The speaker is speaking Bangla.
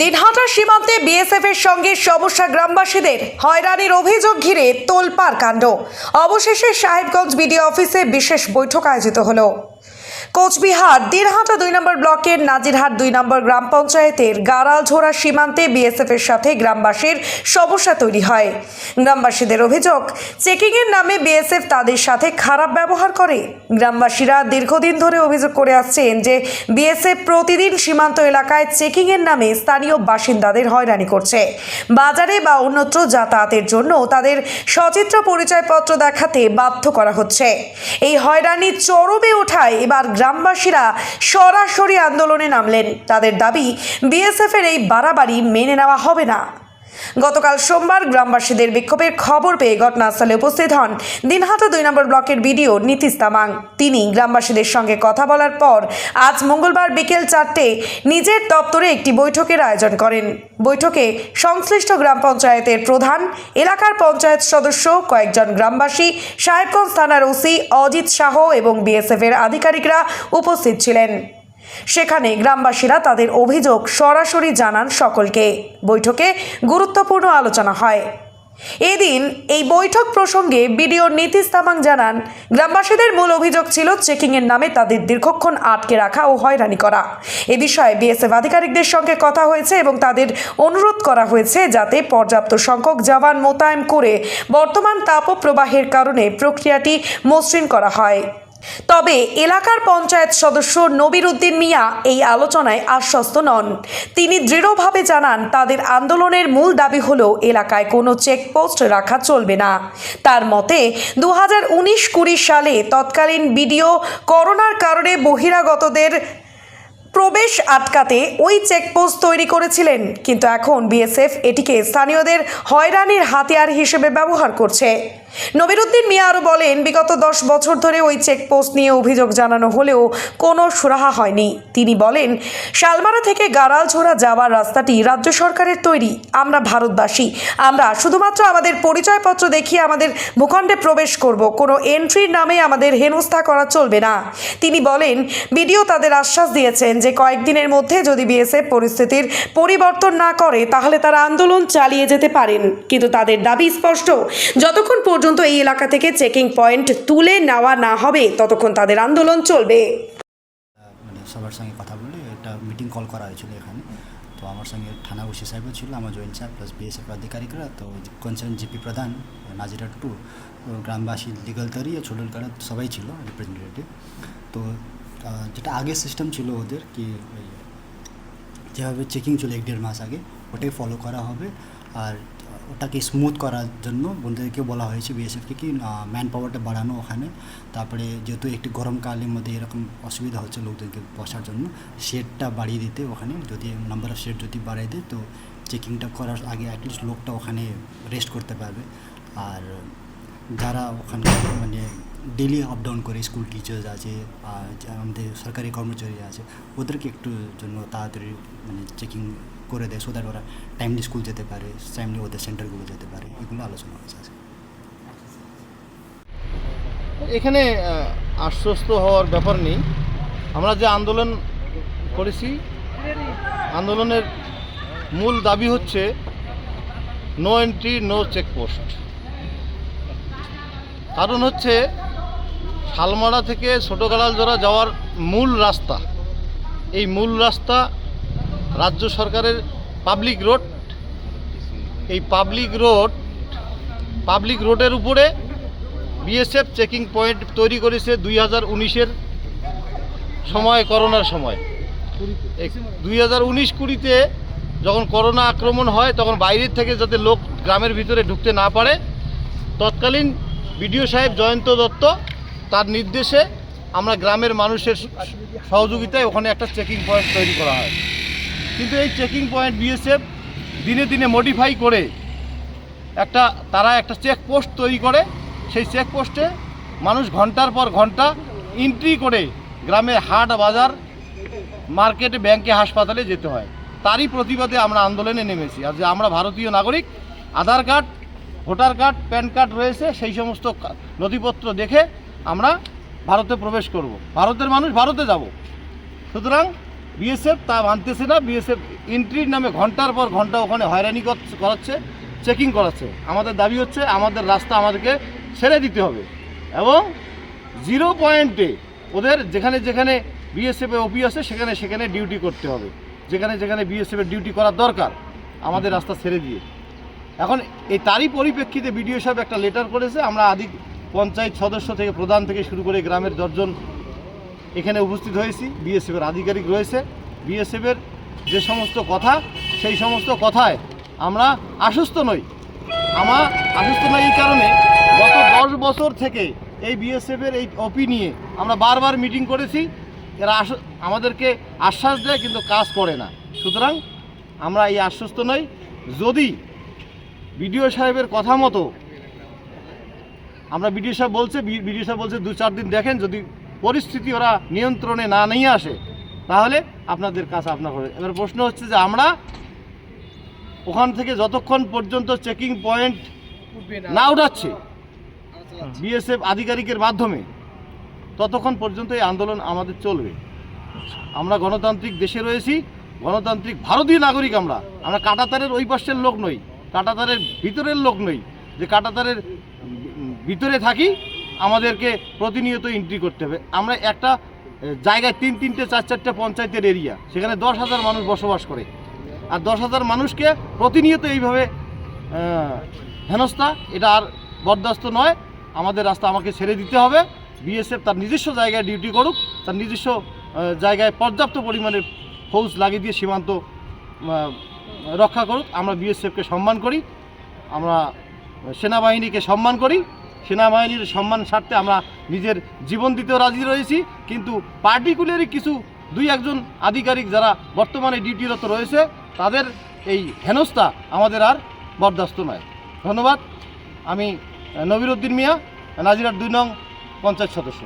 দিনহাটা সীমান্তে বিএসএফ এর সঙ্গে সমস্যা গ্রামবাসীদের হয়রানির অভিযোগ ঘিরে তোলপাড় কাণ্ড। অবশেষে সাহেবগঞ্জ বিডিও অফিসে বিশেষ বৈঠক আয়োজিত হলো। কোচবিহার দিনহাটা দুই নম্বর ব্লকের নাজিরহাট দুই নম্বর গ্রাম পঞ্চায়েতের গাড়ালঝোড়া সীমান্তে বিএসএফ এর সাথে গ্রামবাসীর সমস্যা তৈরি হয়। গ্রামবাসীদের অভিযোগ, চেকিংয়ের নামে বিএসএফ তাদের সাথে খারাপ ব্যবহার করে। গ্রামবাসীরা দীর্ঘদিন ধরে অভিযোগ করে আসছেন যে বিএসএফ প্রতিদিন সীমান্ত এলাকায় চেকিংয়ের নামে স্থানীয় বাসিন্দাদের হয়রানি করছে। বাজারে বা অন্যত্র যাতায়াতের জন্য তাদের সচিত্র পরিচয়পত্র দেখাতে বাধ্য করা হচ্ছে। এই হয়রানি চরমে ওঠায় এবার গ্রামবাসীরা সরাসরি আন্দোলনে নামলেন। তাদের দাবি বিএসএফের এই বাড়াবাড়ি মেনে নেওয়া হবে না। গতকাল সোমবার গ্রামবাসীদের বিক্ষোভের খবর পেয়ে ঘটনাস্থলে উপস্থিত হন দিনহাটা দুই নম্বর ব্লকের বিডিও নীতিশ তামাং। তিনি গ্রামবাসীদের সঙ্গে কথা বলার পর আজ মঙ্গলবার বিকেল চারটে নিজের দপ্তরে একটি বৈঠকের আয়োজন করেন। বৈঠকে সংশ্লিষ্ট গ্রাম পঞ্চায়েতের প্রধান, এলাকার পঞ্চায়েত সদস্য, কয়েকজন গ্রামবাসী, সাহেবগঞ্জ থানার ওসি অজিত শাহ এবং বিএসএফ এর আধিকারিকরা উপস্থিত ছিলেন। সেখানে গ্রামবাসীরা তাদের অভিযোগ সরাসরি জানান সকলকে। বৈঠকে গুরুত্বপূর্ণ আলোচনা হয়। এদিন এই বৈঠক প্রসঙ্গে বিডিও নীতিশ তামাং জানান, গ্রামবাসীদের মূল অভিযোগ ছিল চেকিংয়ের নামে তাদের দীর্ঘক্ষণ আটকে রাখা ও হয়রানি করা। এ বিষয়ে বিএসএফ আধিকারিকদের সঙ্গে কথা হয়েছে এবং তাদের অনুরোধ করা হয়েছে যাতে পর্যাপ্ত সংখ্যক জওয়ান মোতায়েন করে বর্তমান তাপপ্রবাহের কারণে প্রক্রিয়াটি মসৃণ করা হয়। তবে এলাকার পঞ্চায়েত সদস্য নবির উদ্দিন মিয়া এই আলোচনায় আশ্বস্ত নন। তিনি দৃঢ়ভাবে জানান, তাদের আন্দোলনের মূল দাবি হল এলাকায় কোনো চেকপোস্ট রাখা চলবে না। তার মতে দু হাজার সালে তৎকালীন বিডিও করোনার কারণে বহিরাগতদের প্রবেশ আটকাতে ওই চেকপোস্ট তৈরি করেছিলেন, কিন্তু এখন বিএসএফ এটিকে স্থানীয়দের হয়রানির হাতিয়ার হিসেবে ব্যবহার করছে। নবিরুদ্দিন মিয়া আরও বলেন, বিগত দশ বছর ধরে ওই চেকপোস্ট নিয়ে অভিযোগ জানানো হলেও কোনো সুরাহা হয়নি। তিনি বলেন, শালমারা থেকে গাড়ালঝোড়া যাওয়ার রাস্তাটি রাজ্য সরকারের তৈরি, আমরা ভারতবাসী। আমরা শুধুমাত্র আমাদের পরিচয়পত্র দেখিয়ে আমাদের ভূখণ্ডে প্রবেশ করব, কোনো এন্ট্রির নামে আমাদের হেনস্থা করা চলবে না। তিনি বলেন, বিডিও তাদের আশ্বাস দিয়েছেন যে কয়েকদিনের মধ্যে যদি বিএসএফ পরিস্থিতির পরিবর্তন না করে, তাহলে তারা আন্দোলন চালিয়ে যেতে পারেন। কিন্তু তাদের দাবি স্পষ্ট। যতক্ষণ পর্যন্ত এই এলাকা থেকে চেকিং পয়েন্ট তুলে নেওয়া না হবে, ততক্ষণ তাদের আন্দোলন চলবে। মানে সবার সঙ্গে কথা বলে একটা মিটিং কল করা হয়েছিল এখানে। তো আমার সঙ্গে থানা ওসি সাহেবও ছিল, আমার জয়েন্ট সাহেব প্লাস বিএসএফ আধিকারিকরা। তো কনসার্ন জিপি প্রধান, নাজিরা টু গ্রামবাসী লিগাল তারি ছোটলকাড়া সবাই ছিল রিপ্রেজেন্টেটিভ তো যেটা আগে সিস্টেম ছিল ওদের, কি ওই যেভাবে চেকিং ছিল এক দেড় মাস আগে, ওটাই ফলো করা হবে। আর ওটাকে স্মুথ করার জন্য বন্ধুদেরকে বলা হয়েছে বিএসএফকে কি ম্যান পাওয়ারটা বাড়ানো ওখানে। তারপরে যেহেতু একটি গরমকালের মধ্যে এরকম অসুবিধা হচ্ছে লোকদেরকে বসার জন্য শেডটা বাড়িয়ে দিতে ওখানে, যদি নাম্বার অফ শেড যদি বাড়িয়ে দেয়, তো চেকিংটা করার আগে অ্যাটলিস্ট লোকটা ওখানে রেস্ট করতে পারবে। আর যারা ওখানে মানে ডেলি আপ ডাউন করে স্কুল টিচার্স আছে, আর আমাদের সরকারি কর্মচারী আছে, ওদেরকে একটু জন্য তাড়াতাড়ি মানে চেকিং করে দেয় সো দ্যাট ওরা টাইমলি স্কুল যেতে পারে টাইমলি ওদের সেন্টারগুলো যেতে পারে, এগুলো আলোচনা হয়েছে। এখানে আশ্বস্ত হওয়ার ব্যাপার নেই আমরা যে আন্দোলন করেছি, আন্দোলনের মূল দাবি হচ্ছে নো এন্ট্রি নো চেকপোস্ট কারণ হচ্ছে শালমারা থেকে ছোটোগালালজোড়া যাওয়ার মূল রাস্তা। এই মূল রাস্তা রাজ্য সরকারের পাবলিক রোড এই পাবলিক রোড পাবলিক রোডের উপরে বিএসএফ চেকিং পয়েন্ট তৈরি করেছে দুই হাজার উনিশের সময়, করোনার সময়। দুই হাজার উনিশ কুড়িতে যখন করোনা আক্রমণ হয়, তখন বাইরের থেকে যাতে লোক গ্রামের ভিতরে ঢুকতে না পারে, তৎকালীন বিডিও সাহেব জয়ন্ত দত্ত তার নির্দেশে আমরা গ্রামের মানুষের সহযোগিতায় ওখানে একটা চেকিং পয়েন্ট তৈরি করা হয়। কিন্তু এই চেকিং পয়েন্ট বিএসএফ দিনে দিনে মডিফাই করে একটা, তারা একটা চেকপোস্ট তৈরি করে। সেই চেকপোস্টে মানুষ ঘণ্টার পর ঘণ্টা এন্ট্রি করে গ্রামে হাট, বাজার মার্কেটে ব্যাংকে হাসপাতালে যেতে হয়। তারই প্রতিবাদে আমরা আন্দোলনে নেমেছি। আর যে আমরা ভারতীয় নাগরিক, Aadhaar card, voter card, PAN card রয়েছে, সেই সমস্ত নথিপত্র দেখে আমরা ভারতে প্রবেশ করব। ভারতের মানুষ ভারতে যাব। সুতরাং বিএসএফ তা মানতেছে না। বিএসএফ এন্ট্রির নামে ঘণ্টার পর ঘণ্টা ওখানে হয়রানি কর- করাচ্ছে চেকিং করাচ্ছে। আমাদের দাবি হচ্ছে আমাদের রাস্তা আমাদেরকে ছেড়ে দিতে হবে। এবং জিরো পয়েন্টে ওদের যেখানে যেখানে বিএসএফে ওপি আছে, সেখানে সেখানে ডিউটি করতে হবে। যেখানে যেখানে বিএসএফের ডিউটি করা দরকার, আমাদের রাস্তা ছেড়ে দিয়ে। এখন এই তারই পরিপ্রেক্ষিতে বিডিও সাহেব একটা লেটার করেছে। আমরা আদি পঞ্চায়েত সদস্য থেকে প্রধান থেকে শুরু করে গ্রামের দশজন এখানে উপস্থিত হয়েছি। বিএসএফের আধিকারিক রয়েছে। বিএসএফের যে সমস্ত কথা, সেই সমস্ত কথায় আমরা আশ্বস্ত নই। আমার আশ্বস্ত নই এই কারণে গত দশ বছর থেকে এই বিএসএফের এই ওপি নিয়ে আমরা বারবার মিটিং করেছি। এরা আমাদেরকে আশ্বাস দেয় কিন্তু কাজ করে না। সুতরাং আমরা এই আশ্বস্ত নই। যদি বিডিও সাহেবের কথা মতো আমরা বিডিও সাহেব বলছে বিডিও সাহেব বলছে দু চার দিন দেখেন যদি পরিস্থিতি ওরা নিয়ন্ত্রণে না নিয়ে আসে তাহলে আপনাদের কাছে আপনার হবে এবার প্রশ্ন হচ্ছে যে আমরা ওখান থেকে যতক্ষণ পর্যন্ত চেকিং পয়েন্ট না উঠাচ্ছে বিএসএফ আধিকারিকের মাধ্যমে ততক্ষণ পর্যন্ত এই আন্দোলন আমাদের চলবে। আমরা গণতান্ত্রিক দেশে রয়েছি গণতান্ত্রিক ভারতীয় নাগরিক আমরা। আমরা কাটাতারের ওই পাশের লোক নই কাটাতারের ভিতরের লোক নই যে কাটাতারের ভিতরে থাকি, আমাদেরকে প্রতিনিয়ত এন্ট্রি করতে হবে। আমরা একটা জায়গায় তিন, তিনটে, চার, চারটে পঞ্চায়েতের এরিয়া সেখানে দশ হাজার মানুষ বসবাস করে। আর দশ হাজার মানুষকে প্রতিনিয়ত এইভাবে হেনস্থা, এটা আর বরদাস্ত নয়। আমাদের রাস্তা আমাকে ছেড়ে দিতে হবে। বিএসএফ তার নিজস্ব জায়গায় ডিউটি করুক, তার নিজস্ব জায়গায় পর্যাপ্ত পরিমাণে ফৌজ লাগিয়ে দিয়ে সীমান্ত রক্ষা করুক। আমরা বিএসএফকে সম্মান করি, আমরা সেনাবাহিনীকে সম্মান করি। সেনাবাহিনীর সম্মান স্বার্থে আমরা নিজের জীবন দিতেও রাজি রয়েছি, কিন্তু পার্টিকুলারই কিছু দুই একজন আধিকারিক যারা বর্তমানে ডিউটিরত রয়েছে, তাদের এই হেনস্থা আমাদের আর বরদাস্ত নয়। ধন্যবাদ। আমি নবির নবিরুদ্দিন মিয়া, নাজিরার দুই নং পঞ্চায়েত সদস্য।